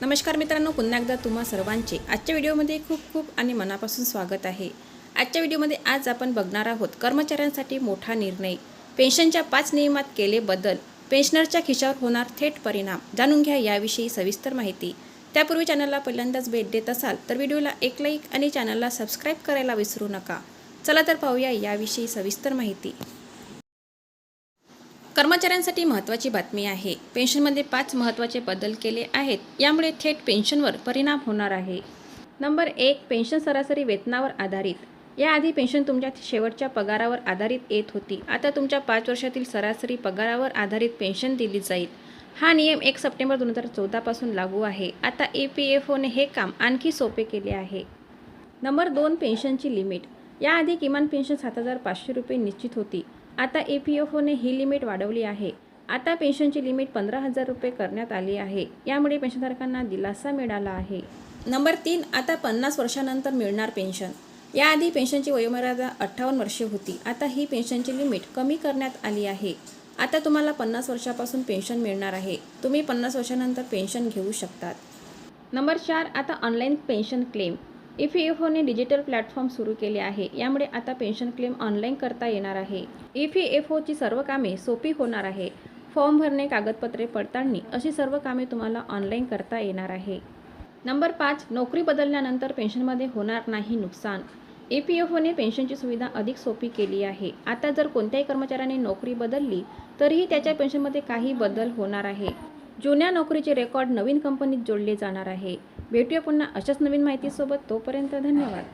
नमस्कार मित्रांनो पुन्हा एकदा तुम्हा सर्वांचे आजच्या व्हिडिओमध्ये खूप खूप आणि मनापासून स्वागत आहे. आजच्या व्हिडिओमध्ये आज आपण बघणार आहोत कर्मचाऱ्यांसाठी मोठा निर्णय. पेन्शनच्या पाच नियमात केले बदल पेन्शनरच्या खिशावर होणार थेट परिणाम. जाणून घ्या याविषयी सविस्तर माहिती. त्यापूर्वी चॅनलला पहिल्यांदाच भेट देत असाल तर व्हिडिओला एक लाईक आणि चॅनलला सबस्क्राईब करायला विसरू नका. चला तर पाहूया याविषयी सविस्तर माहिती. कर्मचाऱ्यांसाठी महत्त्वाची बातमी आहे. पेन्शनमध्ये पाच महत्त्वाचे बदल केले आहेत. यामुळे थेट पेन्शनवर परिणाम होणार आहे. नंबर एक पेन्शन सरासरी वेतनावर आधारित. याआधी पेन्शन तुमच्या शेवटच्या पगारावर आधारित येत होती. आता तुमच्या पाच वर्षातील सरासरी पगारावर आधारित पेन्शन दिली जाईल. हा नियम एक सप्टेंबर दोन हजार चौदापासून लागू आहे. आता ए पी एफ ओने हे काम आणखी सोपे केले आहे. नंबर दोन पेन्शनची लिमिट. याआधी किमान पेन्शन सात हजार पाचशे रुपये निश्चित होती. आता ए पी एफ ओने ही लिमिट वाढवली आहे. आता पेन्शनची लिमिट पंधरा हजार रुपये करण्यात आली आहे. यामुळे पेन्शनधारकांना दिलासा मिळाला आहे. नंबर तीन आता पन्नास वर्षानंतर मिळणार पेन्शन याआधी पेन्शनची वयोमर्यादा अठ्ठावन्न वर्षे होती. आता ही पेन्शनची लिमिट कमी करण्यात आली आहे. आता तुम्हाला पन्नास वर्षापासून पेन्शन मिळणार आहे. तुम्ही पन्नास वर्षानंतर पेन्शन घेऊ शकतात. नंबर चार आता online pension claim E P F one digital platform सुरू केले आहे. यामुळे आता पेन्शन क्लेम ऑनलाईन करता येणार आहे. ई पी एफ ओची सर्व कामे सोपी होणार आहे. फॉर्म भरणे कागदपत्रे पडताळणी अशी सर्व कामे तुम्हाला ऑनलाईन करता येणार आहे. नंबर पाच नोकरी बदलल्यानंतर पेन्शनमध्ये होणार नाही नुकसान. ए पी एफ ओने पेन्शनची सुविधा अधिक सोपी केली आहे. आता जर कोणत्याही कर्मचाऱ्याने नोकरी बदलली तरीही त्याच्या पेन्शनमध्ये काही बदल होणार आहे. जुन्या नोकरीचे रेकॉर्ड नवीन कंपनीत जोडले जाणार आहे. भेटूया पुन्हा अशाच नवीन माहितीसोबत तोपर्यंत धन्यवाद.